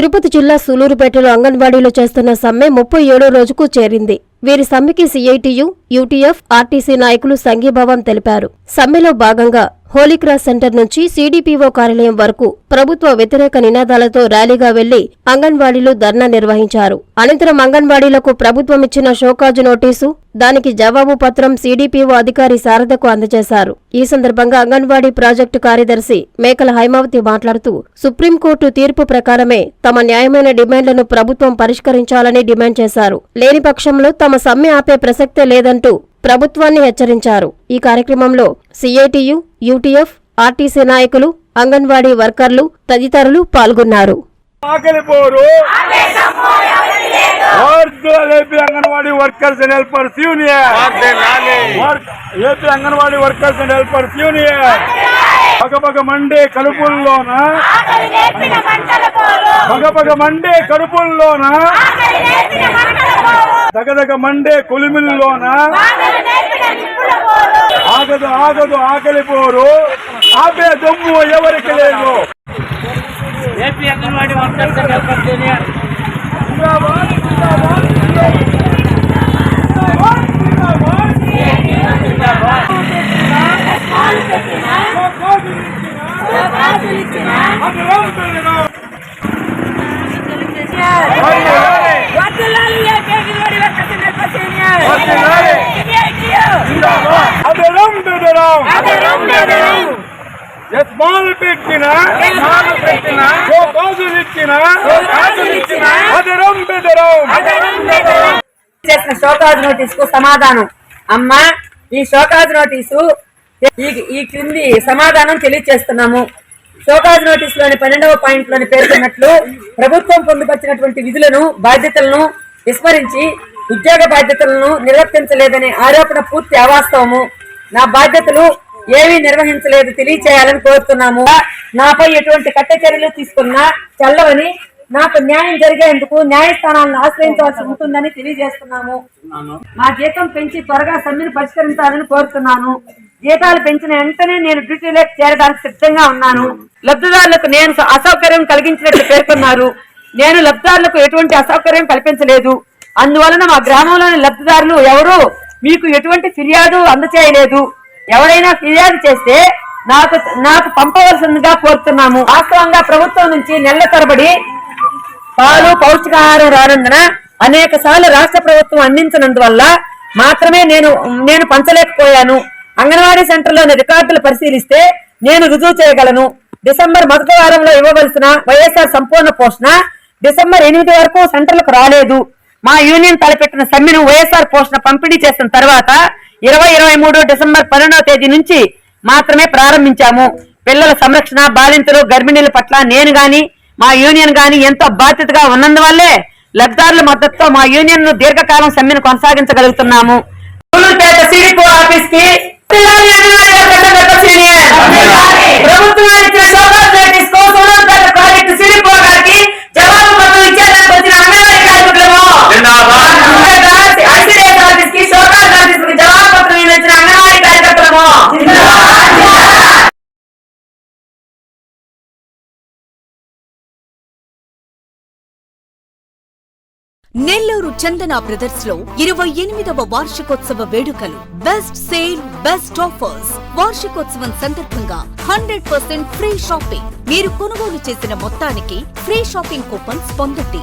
తిరుపతి జిల్లా సూలూరుపేటలో అంగన్వాడీలో చేస్తున్న సమ్మె ముప్పై ఏడో రోజుకు చేరింది. వీరి సమ్మెకి సిఐటియు యూటీఎఫ్ ఆర్టీసీ నాయకులు సంఘీభావం తెలిపారు. సమ్మెలో భాగంగా హోలీక్రాస్ సెంటర్ నుంచి సీడీపీఓ కార్యాలయం వరకు ప్రభుత్వ వ్యతిరేక నినాదాలతో ర్యాలీగా వెళ్ళి అంగన్వాడీలు ధర్నా నిర్వహించారు. అనంతరం అంగన్వాడీలకు ప్రభుత్వం ఇచ్చిన షోకాజు నోటీసు దానికి జవాబు పత్రం సీడీపీఓ అధికారి శారదకు అందజేశారు. ఈ సందర్భంగా అంగన్వాడీ ప్రాజెక్టు కార్యదర్శి మేకల హైమావతి మాట్లాడుతూ సుప్రీంకోర్టు తీర్పు ప్రకారమే తమ న్యాయమైన డిమాండ్లను ప్రభుత్వం పరిష్కరించాలని డిమాండ్ చేశారు. లేని పక్షంలో తమ సమ్మె ఆపే ప్రసక్తే లేదంటూ ప్రభుత్వాన్ని హెచ్చరించారు. ఈ కార్యక్రమంలో సిఐటియు యూటీఎఫ్ ఆర్టీసీ నాయకులు అంగన్వాడీ వర్కర్లు తదితరులు పాల్గొన్నారు. ఆకలి పోరు. AP anganwadi workers and helpers union. Work- AP anganwadi workers and helpers union. పగపగ మండే కడుపుల్లోన? ఆకలి నేర్పిన మంటల పోరు. పగపగ మండే కడుపుల్లోన? ದಗದಗ ಮಂಡೆ ಕುಲಿಮಿಲ್ಲೋನ. ಆಗದು ಆಗದು ಆಗಲಿ ಬೋರು. ಆಬೆ ದೊಂಬುವ ಎವರಿಕೆ ಎಪಿ ಅಂಗನವಾಡಿ ವರ್ಕರ್ಸ್ జిందాబాద్. అది రామచంద్రరావు. అదరం బెదరం. యస్మాలు పెట్టిన యస్మాలు పెట్టిన. ఓ గాజులు ఇచ్చిన గాజులు ఇచ్చిన. అది రంబెదరావు అదరం బెదరం. చేసిన షోకాజ్ నోటీస్కు సమాధానం అమ్మా ఈ షోకాజ్ నోటీసు ఈ ఈ క్రింది సమాధానం తెలియజేస్తున్నాము షోకాజ్ నోటీస్లోని పన్నెండవ పాయింట్లోని పేర్కొన్నట్లు ప్రభుత్వం పొందుపరిచినటువంటి విధులను బాధ్యతలను విస్మరించి ఉద్యోగ బాధ్యతలను నిర్వర్తించలేదనే ఆరోపణ పూర్తి అవాస్తవము నా బాధ్యతలు ఏమీ నిర్వహించలేదు తెలియచేయాలని కోరుతున్నాము. నాపై ఎటువంటి కట్ట చర్యలు తీసుకున్నా చల్లవని నాకు న్యాయం జరిగేందుకు న్యాయస్థానాలను ఆశ్రయించవలసి ఉంటుందని తెలియజేస్తున్నాము. మా జీతం పెంచి త్వరగా సమ్మెను పరిష్కరించాలని కోరుతున్నాను. జీతాలు పెంచిన వెంటనే నేను డ్యూటీలోకి చేరడానికి సిద్ధంగా ఉన్నాను. లబ్ధిదారులకు నేను అసౌకర్యం కలిగించినట్లు పేర్కొన్నారు. నేను లబ్ధిదారులకు ఎటువంటి అసౌకర్యం కల్పించలేదు. అందువలన మా గ్రామంలోని లబ్ధిదారులు ఎవరు మీకు ఎటువంటి ఫిర్యాదు అందచేయలేదు. ఎవరైనా ఫిర్యాదు చేస్తే నాకు నాకు పంపవలసిందిగా కోరుతున్నాము. వాస్తవంగా ప్రభుత్వం నుంచి నెలల తరబడి పాలు పౌష్టికాహారం రానందున అనేక సార్లు రాష్ట్ర ప్రభుత్వం అందించినందువల్ల మాత్రమే నేను నేను పంచలేకపోయాను. అంగన్వాడీ సెంటర్లోని రికార్డులు పరిశీలిస్తే నేను రుజువు చేయగలను. డిసెంబర్ మొదటి వారంలో ఇవ్వవలసిన వైఎస్ఆర్ సంపూర్ణ పోషణ డిసెంబర్ ఎనిమిది వరకు సెంటర్లకు రాలేదు. మా యూనియన్ తలపెట్టిన సమ్మెను వైఎస్ఆర్ పోషణ పంపిణీ చేసిన తర్వాత ఇరవై ఇరవై మూడు డిసెంబర్ పన్నెండవ తేదీ నుంచి మాత్రమే ప్రారంభించాము. పిల్లల సంరక్షణ బాలింతలు గర్భిణీల పట్ల నేను గాని మా యూనియన్ గాని ఎంతో బాధ్యతగా ఉన్నందువల్లే లబ్ధారుల మద్దతుతో మా యూనియన్ను దీర్ఘకాలం సమ్మెను కొనసాగించగలుగుతున్నాము. సూలూరుపేట ఆఫీస్కి నెల్లూరు చందన బ్రదర్స్లో ఇరవై ఎనిమిదవ వార్షికోత్సవ వేడుకలు. బెస్ట్ సేల్ బెస్ట్ ఆఫర్స్ వార్షికోత్సవం సందర్భంగా హండ్రెడ్ పర్సెంట్ ఫ్రీ షాపింగ్ మీరు కొనుగోలు చేసిన మొత్తానికి ఫ్రీ షాపింగ్ కూపన్స్ పొందండి.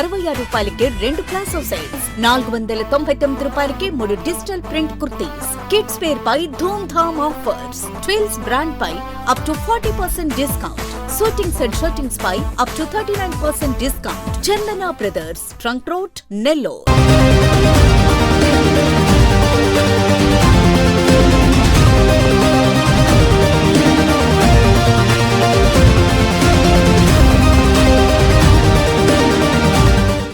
అరవై ఆరు రూపాయలకి రెండు ప్లాసో సెట్స్ నాలుగు వందల తొంభై తొమ్మిది రూపాయలకే మూడు digital print kurtis. Kids wear పై ధూమ్ ధామ్ offers. Twills brand pi up to forty percent discount suitings and shirtings pi up to thirty nine percent discount Chandana brothers trunk road Nellore